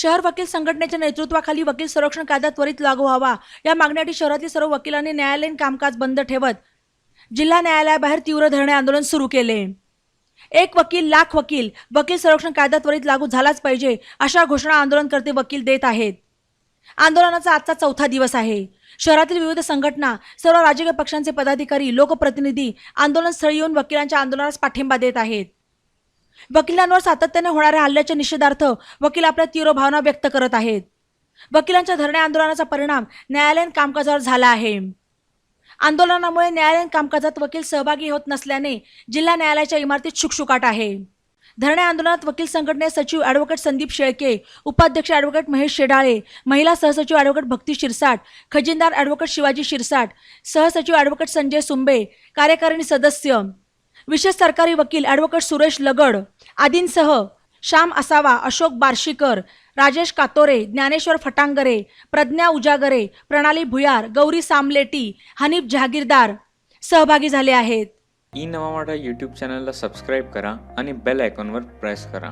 शहर वकील संघटनेच्या नेतृत्वाखाली वकील संरक्षण कायदा त्वरित लागू व्हावा. या मागण्यासाठी शहरातील सर्व वकिलांनी न्यायालयीन कामकाज बंद ठेवत जिल्हा न्यायालयाबाहेर तीव्र धरणे आंदोलन सुरू केले. एक वकील लाख वकील वकील संरक्षण कायदा त्वरित लागू झालाच पाहिजे अशा घोषणा आंदोलनकर्ते वकील देत आहेत. आंदोलनाचा आजचा चौथा दिवस आहे. शहरातील विविध संघटना सर्व राजकीय पक्षांचे पदाधिकारी लोकप्रतिनिधी आंदोलनस्थळी येऊन वकिलांच्या आंदोलनास पाठिंबा देत आहेत. वकिलांवर सातत्याने होणाऱ्या हल्ल्याच्या निषेधार्थ वकील आपल्या तीव्र भावना व्यक्त करत आहेत. वकिलांच्या धरणे आंदोलनाचा परिणाम न्यायालयीन कामकाजावर झाला आहे. आंदोलनामुळे न्यायालयीन कामकाजात वकील सहभागी होत नसल्याने जिल्हा न्यायालयाच्या इमारतीत शुकशुकाट आहे. धरणे आंदोलनात वकील संघटने सचिव ॲडव्होकेट संदीप शेळके उपाध्यक्ष ॲडव्होकेट महेश शेडाळे महिला सहसचिव ॲडव्होकेट भक्ती शिरसाट खजिनदार ॲडव्होकेट शिवाजी शिरसाट सहसचिव ॲडव्होकेट संजय सुंबे कार्यकारिणी सदस्य विशेष सरकारी वकील ॲडव्होकेट सुरेश लगड आदींसह श्याम असावा अशोक बार्शीकर राजेश कातोरे ज्ञानेश्वर फटांगरे प्रज्ञा उजागरे प्रणाली भुयार गौरी सामलेटी हनीफ जहागीरदार सहभागी झाले आहेत. ई नवा मराठा यूट्यूब चॅनलला सबस्क्राईब करा आणि बेल आयकॉनवर प्रेस करा.